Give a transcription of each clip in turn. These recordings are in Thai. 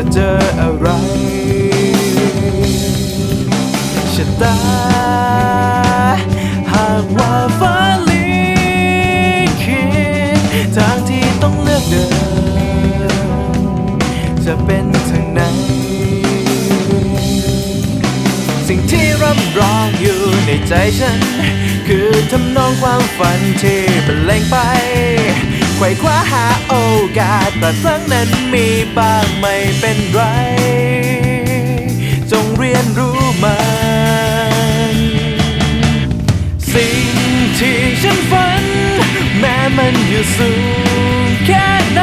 จะเจออะไรชะตา หากว่าฟ้าลิขิตทางที่ต้องเลือกเดิน จะเป็นทางไหน สิ่งที่รับรองอยู่ในใจฉัน คือทำนองความฝันที่บรรเลงไป ไขว่คว้าหาโอกาสแต่ครั้งนั้นมีบ้างไม่เป็นไร จงเรียนรู้มัน สิ่งที่ฉันฝัน แม้มันอยู่สูงแค่ไหน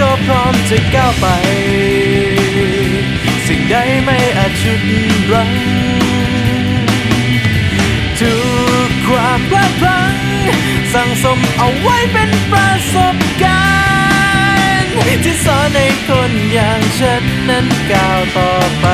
ก็พร้อมจะก้าวไป สิ่งใดไม่อาจชุดรั้ง สมเอาไว้เป็นประสบการณ์ ที่สอนให้คนอย่างฉันนั้นก้าวต่อไป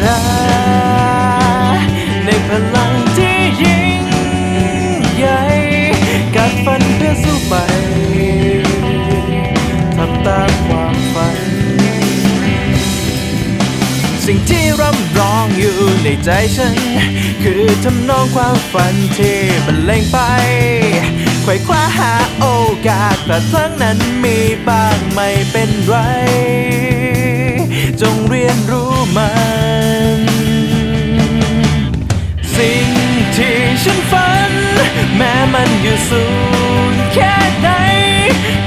ศรัทธาในพลังที่ยิ่งใหญ่กัดฟันเพื่อสู้ไปทำตามความฝัน สิ่งที่ร่ำร้องอยู่ในใจฉัน คือทำนองความฝันที่บรรเลงไปไขว่คว้าหาโอกาสแต่ครั้งนั้นมีบ้างไม่เป็นไร จงเรียนรู้ แม้มันอยู่สูงแค่ไหน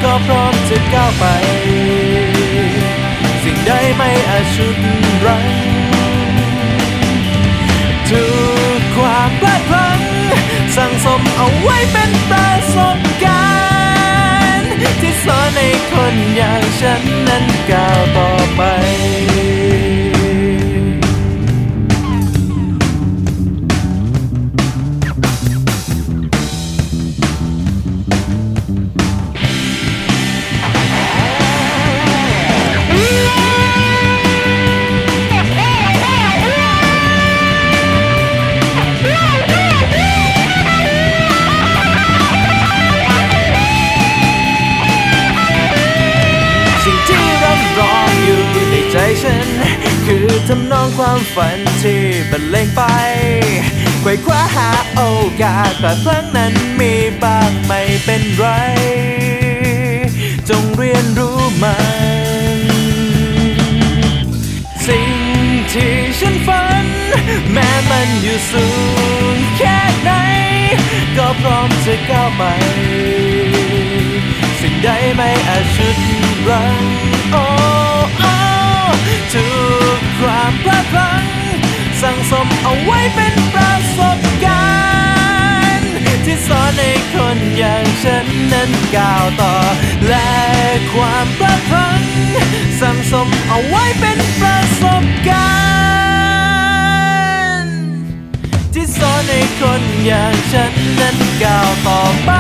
ก็พร้อมจะก้าวไป สิ่งใดไม่อาจชุดรั้งทุกความพลาดพลั้งสั่งสมเอาไว้เป็นประสบการณ์ ที่สอนให้คนอย่างฉันนั้นก้าวต่อไป ฉัน คือทำนองความฝันที่บรรเลงไปไขว่คว้าหาโอกาสแต่ครั้งนั้นมีบ้างไม่เป็นไร จงเรียนรู้มัน สิ่งที่ฉันฝัน แม้มันอยู่สูงแค่ไหน ก็พร้อมจะก้าวไป สิ่งใดไม่อาจชุดรังโอ อย่างฉันนั้นก้าวต่อ และความประทังสั่งสมเอาไว้เป็นประสบการณ์ ที่สอนให้คนอย่างฉันนั้นก้าวต่อไป